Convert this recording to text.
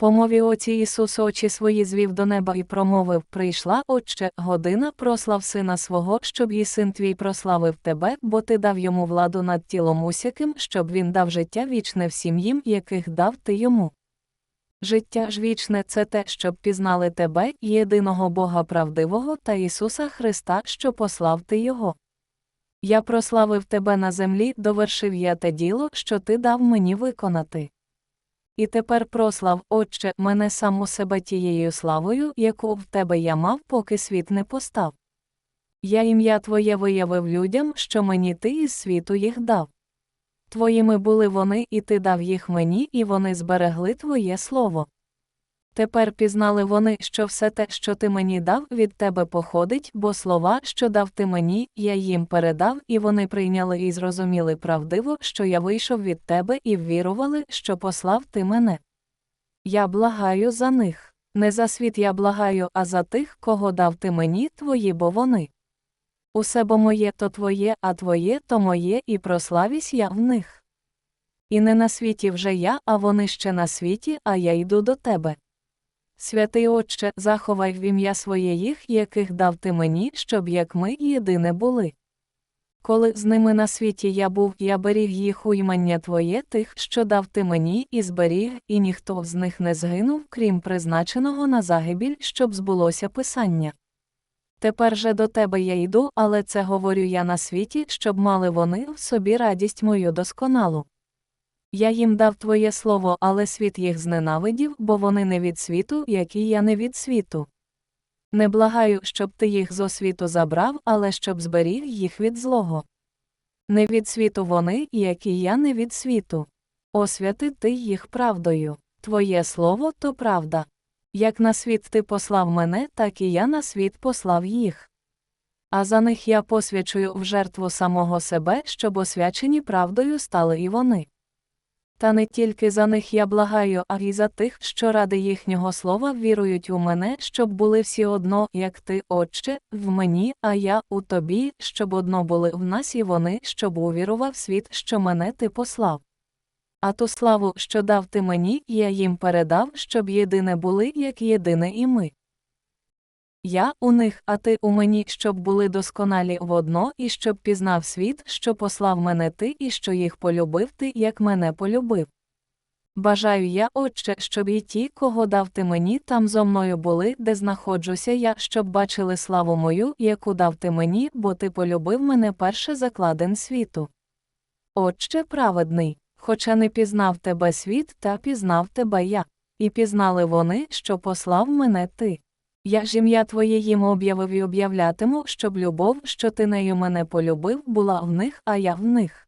По мові оці Ісус очі свої звів до неба і промовив Прийшла, Отче, година, прослав сина свого, щоб і син твій прославив тебе, бо ти дав йому владу над тілом усяким, щоб він дав життя вічне всім їм, яких дав ти йому. Життя ж вічне це те, щоб пізнали тебе, єдиного Бога правдивого та Ісуса Христа, що послав ти Його. Я прославив тебе на землі, довершив я те діло, що ти дав мені виконати. І тепер прослав, Отче, мене сам у себе тією славою, яку в тебе я мав, поки світ не постав. Я ім'я Твоє виявив людям, що мені ти із світу їх дав. Твоїми були вони, і ти дав їх мені, і вони зберегли Твоє слово. Тепер пізнали вони, що все те, що ти мені дав, від тебе походить, бо слова, що дав ти мені, я їм передав, і вони прийняли і зрозуміли правдиво, що я вийшов від тебе, і ввірували, що послав ти мене. Я благаю за них. Не за світ я благаю, а за тих, кого дав ти мені, твої, бо вони. Усе бо моє то твоє, а твоє то моє, і прославісь я в них. І не на світі вже я, а вони ще на світі, а я йду до тебе. Святий Отче, заховай в ім'я своє їх, яких дав ти мені, щоб як ми єдине були. Коли з ними на світі я був, я беріг їх уймання Твоє тих, що дав ти мені, і зберіг, і ніхто з них не згинув, крім призначеного на загибіль, щоб збулося Писання. Тепер же до тебе я йду, але це говорю я на світі, щоб мали вони в собі радість мою досконалу. Я їм дав твоє слово, але світ їх зненавидів, бо вони не від світу, як і я не від світу. Не благаю, щоб ти їх з освіту забрав, але щоб зберіг їх від злого. Не від світу вони, як і я не від світу. Освяти ти їх правдою. Твоє слово то правда. Як на світ ти послав мене, так і я на світ послав їх. А за них я посвячую в жертву самого себе, щоб освячені правдою стали і вони. Та не тільки за них я благаю, а й за тих, що ради їхнього слова вірують у мене, щоб були всі одно, як ти, Отче, в мені, а я у тобі, щоб одно були в нас і вони, щоб увірував світ, що мене ти послав. А ту славу, що дав ти мені, я їм передав, щоб єдине були, як єдине і ми. Я у них, а ти у мені, щоб були досконалі водно, і щоб пізнав світ, що послав мене ти, і що їх полюбив ти, як мене полюбив. Бажаю я, Отче, щоб і ті, кого дав ти мені, там зо мною були, де знаходжуся я, щоб бачили славу мою, яку дав ти мені, бо ти полюбив мене перше закладен світу. Отче праведний, хоча не пізнав тебе світ, та пізнав тебе я, і пізнали вони, що послав мене ти. Я ж ім'я Твоє їм об'явив і об'являтиму, щоб любов, що ти нею мене полюбив, була в них, а я в них.